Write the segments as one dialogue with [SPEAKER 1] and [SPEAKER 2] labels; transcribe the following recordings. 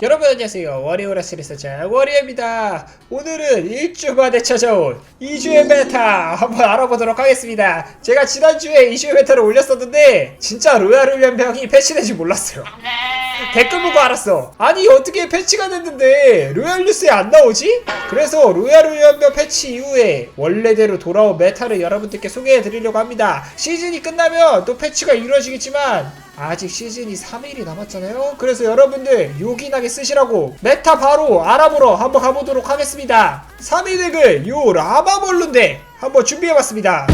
[SPEAKER 1] 여러분 안녕하세요. 워리오라 시리스자 워리오입니다. 오늘은 일주 만에 찾아온 2주의 메타 한번 알아보도록 하겠습니다. 제가 지난주에 2주의 메타를 올렸었는데 진짜 로얄 훈련병이 패치된지 몰랐어요 댓글 보고 알았어 아니 어떻게 패치가 됐는데 로얄 뉴스에 안 나오지? 그래서 로얄 훈련병 패치 이후에 원래대로 돌아온 메타를 여러분들께 소개해 드리려고 합니다 시즌이 끝나면 또 패치가 이루어지겠지만 아직 시즌이 3일이 남았잖아요. 그래서 여러분들 요긴하게 쓰시라고 메타 바로 알아보러 한번 가보도록 하겠습니다. 3위 덱을 요 라바볼룬데 한번 준비해봤습니다.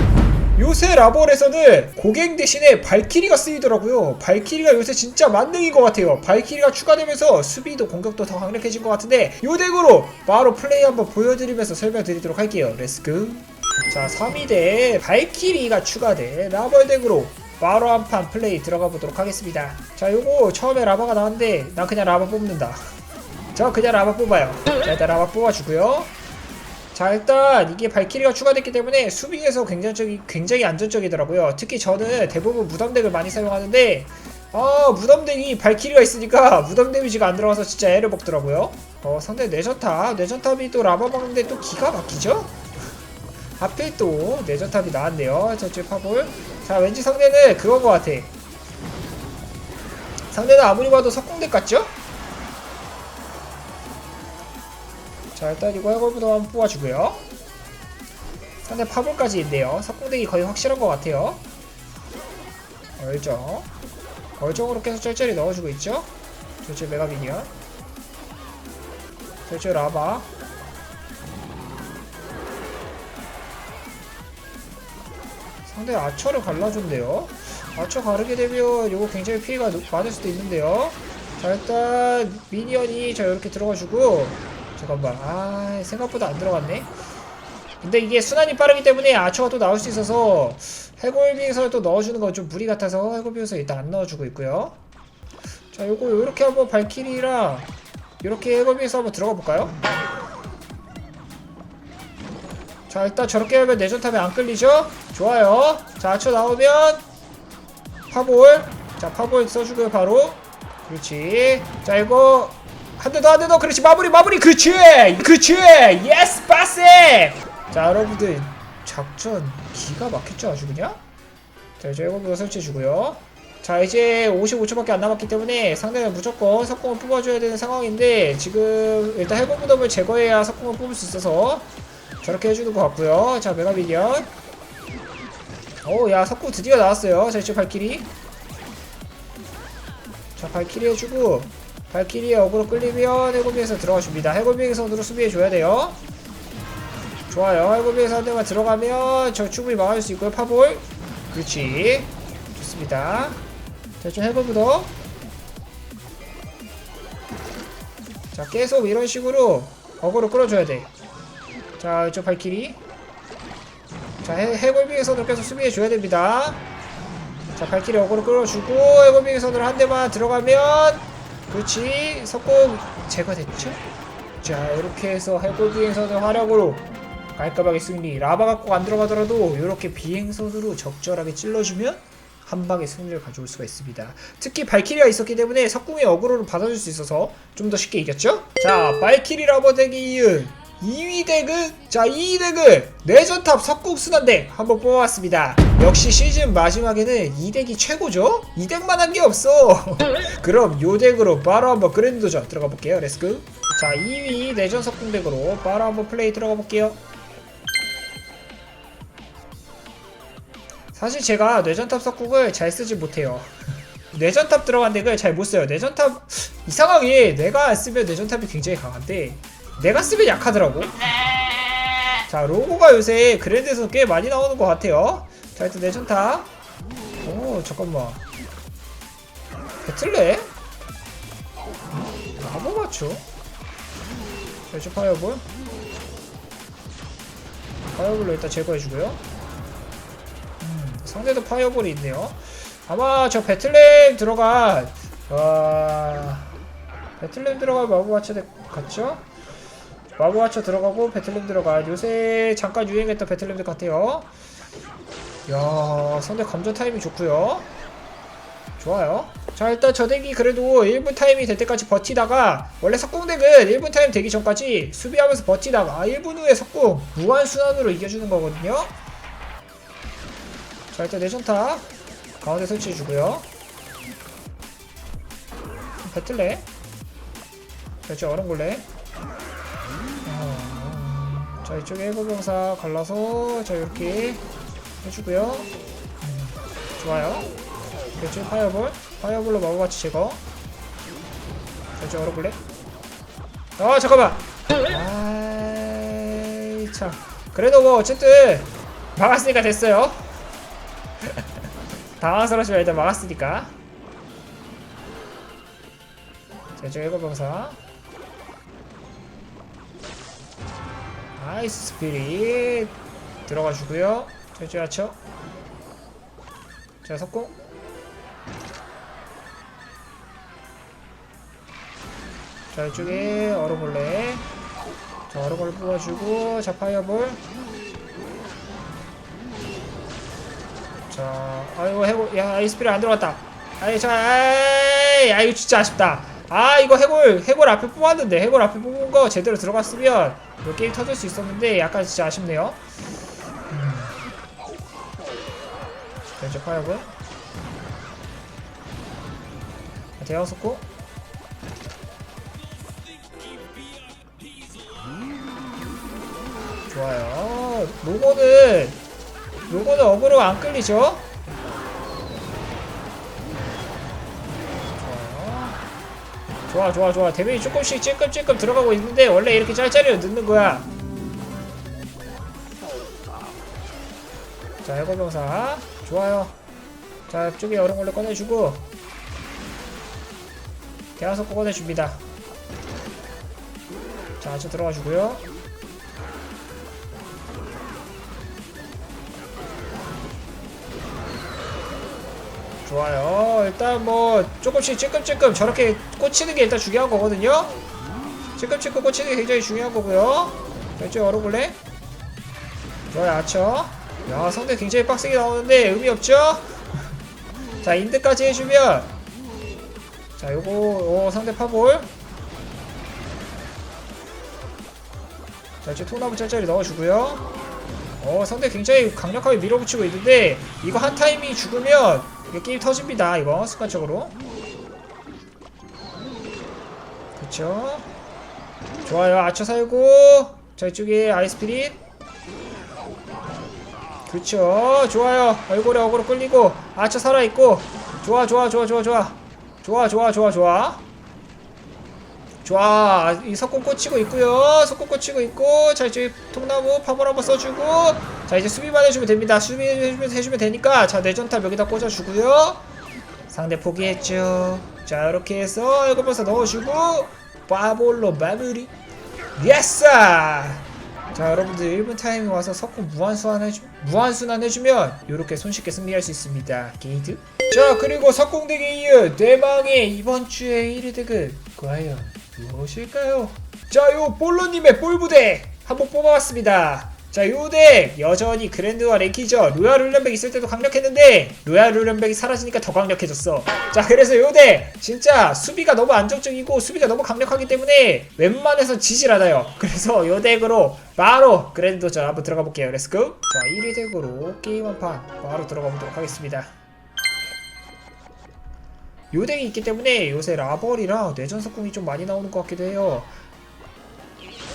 [SPEAKER 1] 요새 라볼에서는 고갱 대신에 발키리가 쓰이더라고요. 발키리가 요새 진짜 만능인 것 같아요. 발키리가 추가되면서 수비도 공격도 더 강력해진 것 같은데 요 덱으로 바로 플레이 한번 보여드리면서 설명드리도록 할게요. 렛츠고. 자 3위대 발키리가 추가된 라벌 덱으로 바로 한 판 플레이 들어가 보도록 하겠습니다. 자, 요거 처음에 라바가 나왔는데 난 그냥 라바 뽑는다. 저 그냥 라바 뽑아요. 자, 일단 라바 뽑아주고요. 자, 일단 이게 발키리가 추가됐기 때문에 수비에서 굉장히 굉장히 안전적이더라고요. 특히 저는 대부분 무덤덱을 많이 사용하는데 아, 무덤덱이 발키리가 있으니까 무덤 데미지가 안 들어가서 진짜 애를 먹더라고요. 어, 상대 내전탑, 내전탑이 또 라바 먹는데 또 기가 막히죠? 하필 또 내전탑이 나왔네요. 저쪽 파볼. 자, 왠지 상대는 그건 것 같아. 상대는 아무리 봐도 석궁덱 같죠? 자, 일단 이거 해골부터 한번 뽑아주고요. 상대 파볼까지 있네요. 석궁덱이 거의 확실한 것 같아요. 얼정. 얼정으로 계속 쩔쩔이 넣어주고 있죠? 저쪽 메가비니언. 저쪽 라바. 상대 아처를 갈라준대요. 아처 가르게 되면 이거 굉장히 피해가 노- 많을 수도 있는데요. 자 일단 미니언이 자 이렇게 들어가주고 잠깐만 아 생각보다 안 들어갔네. 근데 이게 순환이 빠르기 때문에 아처가 또 나올 수 있어서 해골비에서 또 넣어주는 건 좀 무리 같아서 해골비에서 일단 안 넣어주고 있고요. 자 요거 요렇게 한번 발키리랑 이렇게 해골비에서 한번 들어가 볼까요? 자 일단 저렇게 하면 내전 탑에 안 끌리죠? 좋아요 자 아처 나오면 파볼 자 파볼 써주고요 바로 그렇지 자 이거 한 대 더 한 대 더. 그렇지. 마무리 마무리. 그렇지. 그렇지. 예스 빠세 자 여러분들. 작전 기가 막혔죠 아주 그냥? 자 이제 이거 설치해주고요. 자 이제 55초밖에 안 남았기 때문에 상대는 무조건 석공을 뽑아줘야 되는 상황인데 지금 일단 해골 무덤을 제거해야 석공을 뽑을 수 있어서 저렇게 해주는 것 같고요. 자, 메가비디언. 오, 야, 석구 드디어 나왔어요. 자, 이제 발키리. 자, 발키리 해주고, 발키리에 어그로 끌리면 해골비에서 들어가줍니다. 해골비의 선으로 수비해줘야 돼요. 좋아요. 해골비에서 한 대만 들어가면 저 충분히 막을 수 있고요. 파볼. 그렇지. 좋습니다. 자, 좀 해볼부터. 자, 계속 이런 식으로 어그로 끌어줘야 돼. 자, 이쪽 발키리. 자, 해, 해골빙에선으로 계속 수비해줘야 됩니다. 자, 발키리 어그로 끌어주고, 해골빙에선으로 한 대만 들어가면, 그렇지. 석공 제거됐죠? 자, 이렇게 해서 해골빙에선을 활약으로 깔끔하게 승리. 라바 갖고 안 들어가더라도, 이렇게 비행선으로 적절하게 찔러주면, 한 방에 승리를 가져올 수가 있습니다. 특히 발키리가 있었기 때문에 석궁의 어그로를 받아줄 수 있어서 좀 더 쉽게 이겼죠? 자, 발키리 라버 덱이 이은 2위 덱은 자 2위 덱은 내전탑 석궁순환덱 한번 뽑아봤습니다. 역시 시즌 마지막에는 이 덱이 최고죠? 이 덱만 한 게 없어. 그럼 요 덱으로 바로 한번 그랜드 도전 들어가 볼게요. 렛츠고 자 2위 내전 석궁 덱으로 바로 한번 플레이 들어가 볼게요. 사실 제가 내전탑 석궁을 잘 쓰지 못해요. 내전탑 들어간 덱을 잘 못 써요. 내전탑 이상하게 내가 안 쓰면 내전탑이 굉장히 강한데 내가 쓰면 약하더라고. 자, 로고가 요새 그랜드에서 꽤 많이 나오는 것 같아요. 자, 일단 내전타. 오, 잠깐만. 배틀레? 나뭐 맞죠? 자, 파이어볼. 파이어볼로 일단 제거해주고요. 음, 상대도 파이어볼이 있네요. 아마 저 배틀램 들어간, 와, 배틀램 들어간 마구와차 같죠? 마부와쳐 들어가고 배틀램 들어가 요새 잠깐 유행했던 배틀램들 같아요 야 상대 감전 타이밍 좋고요 좋아요. 자 일단 저 덱이 그래도 1분 타임이 될 때까지 버티다가 원래 석궁덱은 1분 타임 되기 전까지 수비하면서 버티다가 1분 후에 석궁 무한순환으로 이겨주는 거거든요. 자 일단 내전타 가운데 설치해주고요. 배틀레 얼음골레 어, 자 이쪽에 해고병사 갈라서 자 이렇게 해주고요. 음, 좋아요. 그렇죠. 파이어볼. 파이어볼로 마법같이 제거. 그렇죠 얼음골레 아 잠깐만! 아이 참. 그래도 뭐 어쨌든 막았으니까 됐어요. 당황스러우시면 일단 막았으니까. 자, 이쪽 해고병사 나이스 스피릿. 들어가 주고요. 자 석공. 자 이쪽에 얼어볼래? 자 얼어볼 뽑아주고 자 파이어볼. 자 아이고 해골 야 아이스피릿 안 들어갔다. 아이 자 아이 아 이거 진짜 아쉽다 아 이거 해골 해골 앞에 뽑았는데 해골 앞에 뽑은 거 제대로 들어갔으면 이 게임 터질 수 있었는데 약간 진짜 아쉽네요 음. 자 이제 파이어볼 대형 속고 좋아요 로고는 로고는 어그로 안 끌리죠? 좋아 좋아 좋아. 데미지 조금씩 찔끔찔끔 들어가고 있는데 원래 이렇게 짤짤이로 넣는 거야. 자 해골병사. 좋아요. 자 옆쪽에 얼음 걸레 꺼내주고 대화석 꺼내줍니다. 자 아주 들어가주고요 좋아요. 일단 뭐 조금씩 찔끔찔끔 저렇게 꽂히는 게 일단 중요한 거거든요. 찔끔찔끔 꽂히는 게 굉장히 중요한 거고요. 왼쪽 열어볼래? 좋아요, 아쳐. 야, 상대 굉장히 빡세게 나오는데 의미 없죠? 자, 인드까지 해주면 자, 요거 오, 상대 파볼 자, 이제 통나무 짤짤이 넣어주고요. 어, 상대 굉장히 강력하게 밀어붙이고 있는데 이거 한 타이밍 죽으면 이거 게임 터집니다. 이거 습관적으로. 그쵸? 좋아요. 아처 살고 자 이쪽에 아이스피릿. 그쵸? 좋아요. 얼굴에 어그로 끌리고 아처 살아있고 좋아 좋아 좋아 좋아 좋아 좋아 좋아 좋아 좋아 좋아. 이 석공 꽂히고 있고요. 석공 꽂히고 있고 자 이제 통나무 파벌 한번 써주고 자 이제 수비만 해주면 됩니다. 수비 해주면, 해주면 되니까 자 내전탑 여기다 꽂아주고요. 상대 포기했죠. 자 이렇게 해서 일곱 번서 넣어주고 파볼로 마무리. 예스! 자 여러분들 1분 타임이 와서 석공 무한순환 해주, 무한순환 해주면 이렇게 손쉽게 승리할 수 있습니다. 게이드. 자 그리고 석공덱에 이은 대망의 이번 주의 1위 덱은 과연 무엇일까요? 자, 요 볼로님의 볼부대 한번 뽑아봤습니다. 자, 요덱 여전히 그랜드와 랭키죠. 로얄 룰렌백 있을 때도 강력했는데 로얄 룰렌백이 사라지니까 더 강력해졌어. 자, 그래서 요덱 진짜 수비가 너무 안정적이고 수비가 너무 강력하기 때문에 웬만해서 지질 않아요. 그래서 요 덱으로 바로 그랜드 도전 한번 들어가 볼게요. 렛츠고. 자, 1위 덱으로 게임 한 판 바로 들어가 보도록 하겠습니다. 요 덱이 있기 때문에 요새 라벌이랑 뇌전석궁이 좀 많이 나오는 것 같기도 해요.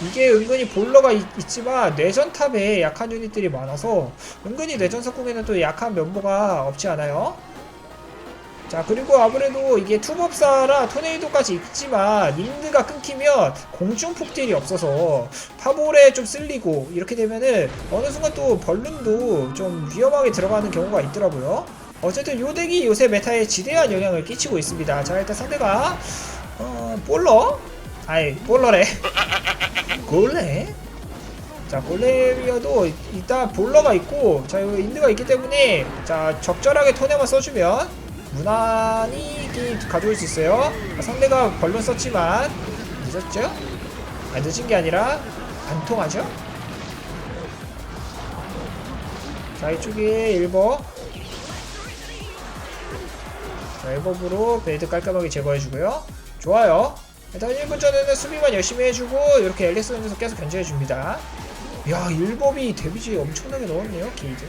[SPEAKER 1] 이게 은근히 볼러가 있, 지만 뇌전탑에 약한 유닛들이 많아서 은근히 뇌전석궁에는 또 약한 면모가 없지 않아요. 자 그리고 아무래도 이게 투법사라 토네이도까지 있지만 린드가 끊기면 공중폭딜이 없어서 파볼에 좀 쓸리고 이렇게 되면은 어느 순간 또 벌룬도 좀 위험하게 들어가는 경우가 있더라고요. 어쨌든 요 덱이 요새 메타에 지대한 영향을 끼치고 있습니다. 자 일단 상대가 어 볼러? 아이 볼러래. 골레? 자 골렘이어도 일단 볼러가 있고 자 여기 인드가 있기 때문에 자 적절하게 토네만 써주면 무난히 가져올 수 있어요. 자, 상대가 벌룬 썼지만 늦었죠? 아 늦은 게 아니라 안 통하죠? 자 이쪽에 1버 자, 일법으로 베이드 깔끔하게 제거해주고요. 좋아요. 일단 1분 전에는 수비만 열심히 해주고 이렇게 앨리스 던져서 계속 견제해줍니다. 야, 일법이 데미지 엄청나게 넣었네요, 게이드.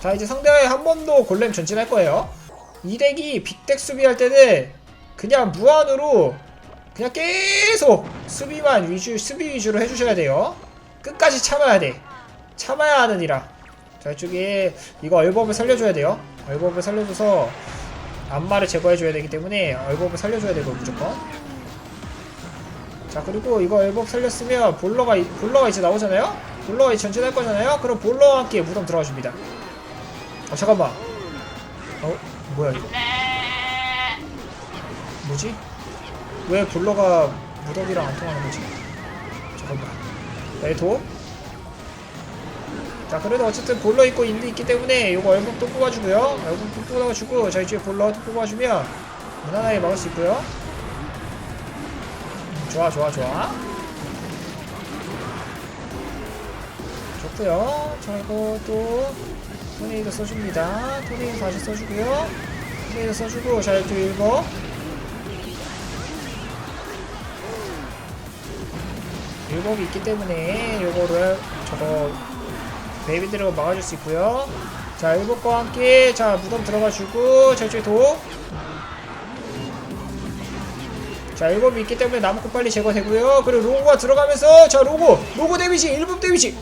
[SPEAKER 1] 자, 이제 상대에 한번 더 골렘 전진할 거예요. 이 덱이 빅덱 수비할 때는 그냥 무한으로 그냥 계속 수비만 위주, 수비 위주로 해주셔야 돼요. 끝까지 참아야 돼. 참아야 하느니라. 자, 이쪽에 이거 얼법을 살려줘야 돼요. 얼법을 살려줘서 안마를 제거해줘야 되기 때문에 얼법을 살려줘야 되고 무조건. 자, 그리고 이거 얼법 살렸으면 볼러가, 이- 볼러가 이제 나오잖아요? 볼러가 이제 전진할 거잖아요? 그럼 볼러와 함께 무덤 들어가 줍니다. 어, 잠깐만. 어, 뭐야, 이거. 뭐지? 왜 볼러가 무덤이랑 안 통하는 거지? 잠깐만. 에도? 자 그래도 어쨌든 볼러 있고 인드 있기 때문에 요거 얼굴 또 뽑아주고요. 얼굴 또 뽑아주고 자 이쪽에 볼러 또 뽑아주면 무난하게 막을 수 있고요. 음, 좋아 좋아 좋아. 좋고요. 자 이거 또 토네이도 써줍니다. 토네이도 다시 써주고요. 토네이도 써주고 자 이쪽 읽어 일곱이 있기 때문에 요거를 저거 베이비 드래곤 막아줄 수 있고요 자 일곱과 함께 자 무덤 들어가주고 저쪽에 도. 자 일곱이 있기 때문에 나무꾼 빨리 제거되고요 그리고 로고가 들어가면서 자 로고 로고 데미지 일곱 데미지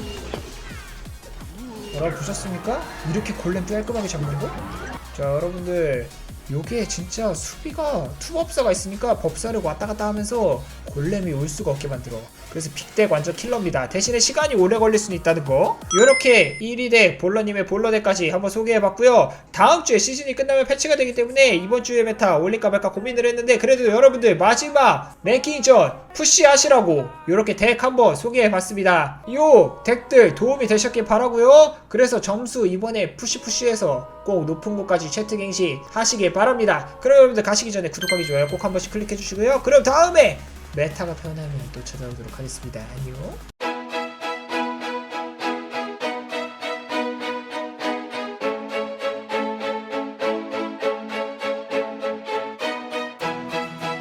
[SPEAKER 1] 여러분 보셨습니까? 이렇게 골렘 깔끔하게 잡는 거? 자 여러분들 요게 진짜 수비가 투법사가 있으니까 법사를 왔다 갔다 하면서 골렘이 올 수가 없게 만들어. 그래서 빅덱 완전 킬러입니다. 대신에 시간이 오래 걸릴 수는 있다는 거. 요렇게 1위 덱 볼러님의 볼러덱까지 한번 소개해봤고요. 다음 주에 시즌이 끝나면 패치가 되기 때문에 이번 주에 메타 올릴까 말까 고민을 했는데 그래도 여러분들 마지막 랭킹전 푸시하시라고 요렇게 덱 한번 소개해봤습니다. 요 덱들 도움이 되셨길 바라고요. 그래서 점수 이번에 푸시푸시해서 꼭 높은 곳까지 채트 갱신 하시길 바랍니다 그럼 여러분들 가시기 전에 구독하기 좋아요 꼭 한 번씩 클릭해 주시고요. 그럼 다음에 메타가 편하면 또 찾아오도록 하겠습니다. 안녕